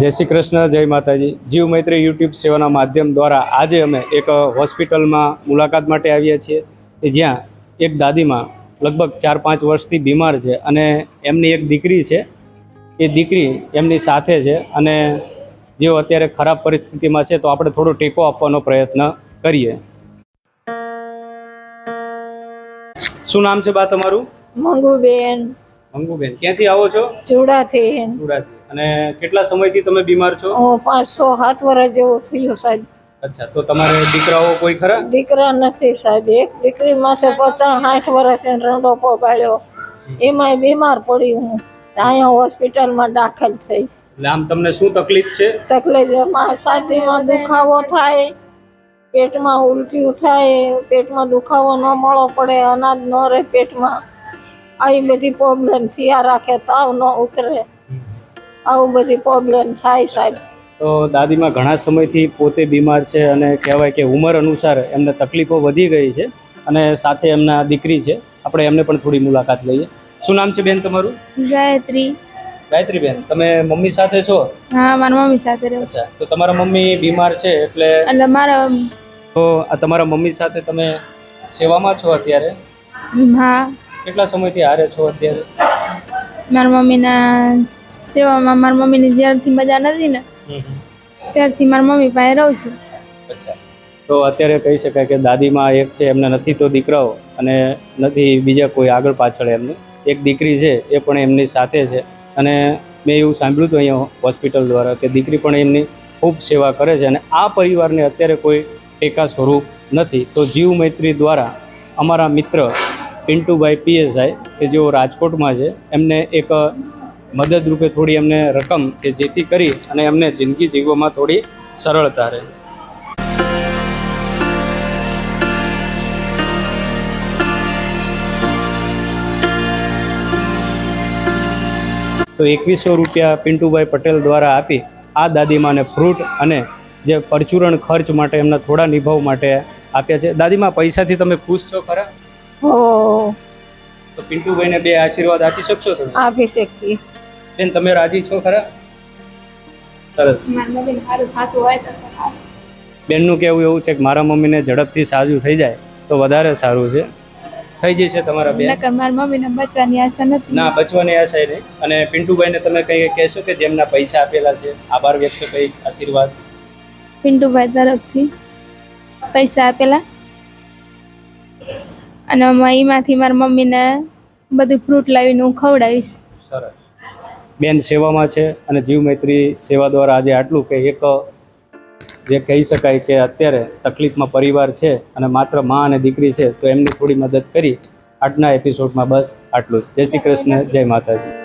જય શ્રી કૃષ્ણ જય માતાજી. જીવ મૈત્રી યુટ્યુબ સેવાના માધ્યમ દ્વારા આજે અમે એક હોસ્પિટલમાં મુલાકાત માટે આવ્યા છીએ કે જ્યાં એક દાદીમાં લગભગ ચાર પાંચ વર્ષથી બીમાર છે અને એમની એક દીકરી છે. એ દીકરી એમની સાથે છે અને જેઓ અત્યારે ખરાબ પરિસ્થિતિમાં છે તો આપણે થોડો ટેકો આપવાનો પ્રયત્ન કરીએ. શું નામ છે બા તમારું? મંગુબેન. મંગુબેન. ક્યાંથી આવો છો? ચૂડાથી સુરતથી અને કેટલા સમયથી તમે બીમાર છો? હું પાંચસો સાત વર્ષ જેવો થયો સાહેબ. અચ્છા તો તમારે દીકરાઓ કોઈ ખરા? દીકરા નથી સાહેબ એક દીકરી માથે પચાસ સાઠ વર્ષ રંડો પોગાડ્યો. એમાંય બીમાર પડી હું. અહીંયા હોસ્પિટલમાં દાખલ થઈ. આમ તમને શું તકલીફ છે? તકલીફ છાતીમાં દુખાવો થાય પેટમાં ઉલટીઓ થાય પેટમાં દુખાવો ન મળો પડે અનાજ ન રહે પેટમાં. આવી બધી પ્રોબ્લેમ થયા રાખે તાવ ન ઉતરે. આવું બધી પ્રોબ્લેમ થાય સાહેબ. તો દાદીમાં ઘણા સમયથી પોતે બીમાર છે અને કહેવાય કે ઉંમર અનુસાર એમને તકલીફો વધી ગઈ છે અને સાથે એમના દીકરી છે. આપણે એમને પણ થોડી મુલાકાત લઈએ. શું નામ છે બેન તમારું? ગાયત્રી. ગાયત્રી બેન તમે મમ્મી સાથે છો? હા મારા મમ્મી સાથે રહો છો. તો તમારા મમ્મી બીમાર છે એટલે એટલે મારા તો આ તમારા મમ્મી સાથે તમે સેવામાં છો અત્યારે? હા. કેટલા સમયથી હારે છો અત્યારે? મારા મમ્મીના સેવામાં મારા મમ્મીની જ્યારથી મજા નથી ને ત્યારથી મારા મમ્મી પાસે રહું છું. અચ્છા. તો અત્યારે કહી શકાય કે દાદીમાં એક છે એમને નથી તો દીકરાઓ અને નથી બીજા કોઈ આગળ પાછળ એમની. એક દીકરી છે એ પણ એમની સાથે છે. અને મેં એવું સાંભળ્યું હતું અહીંયા હોસ્પિટલ દ્વારા કે દીકરી પણ એમની ખૂબ સેવા કરે છે અને આ પરિવારને અત્યારે કોઈ ટેકા સ્વરૂપ નથી. તો જીવ મૈત્રી દ્વારા અમારા મિત્ર પિન્ટુભાઈ પીએસઆઈ, કે જેઓ રાજકોટમાં છે, એમને એક મદદરૂપે થોડી એમને રકમ કે જેથી કરી અને એમને જિંદગી જીવવામાં થોડી સરળતા રહે. તો એકવીસો રૂપિયા પિન્ટુભાઈ પટેલ દ્વારા આપી આ દાદીમાને ફ્રૂટ અને જે પરચુરણ ખર્ચ માટે એમના થોડા નિભાવ માટે આપ્યા છે. દાદીમા, પૈસાથી તમે ખુશ છો ખરા? હો તો પિન્ટુભાઈને બે આશીર્વાદ આપી શકશો તમે? આપી શકીએ. બેન તમે રાજી છો ખરા? સરસ મારા મમ્મીને સારું થતું હોય તો બેનનું કહેવું એવું છે કે મારા મમ્મીને ઝડપથી સાજું થઈ જાય તો વધારે સારું છે. થઈ જશે તમારા બેન નકર મારા મમ્મીને બચવાની આશા નથી. ના બચવાની આશા નહીં. અને પિન્ટુભાઈને તમે કંઈ કહેશો કે જેમના પૈસા આપેલા છે? આભાર વ્યક્ત કંઈ આશીર્વાદ. પિન્ટુભાઈ તરફથી પૈસા આપેલા? અને એમાંથી મારા મમ્મીને બધું ફ્રૂટ લાવીને હું ખવડાવીશ. બેન સેવામાં છે અને જીવ મૈત્રી સેવા દ્વારા આજે આટલું કે એક જે કહી શકાય કે અત્યારે તકલીફમાં પરિવાર છે અને માત્ર મા અને દીકરી છે, તો એમની થોડી મદદ કરી. આજના એપિસોડમાં બસ આટલું જય શ્રી કૃષ્ણ, જય માતાજી.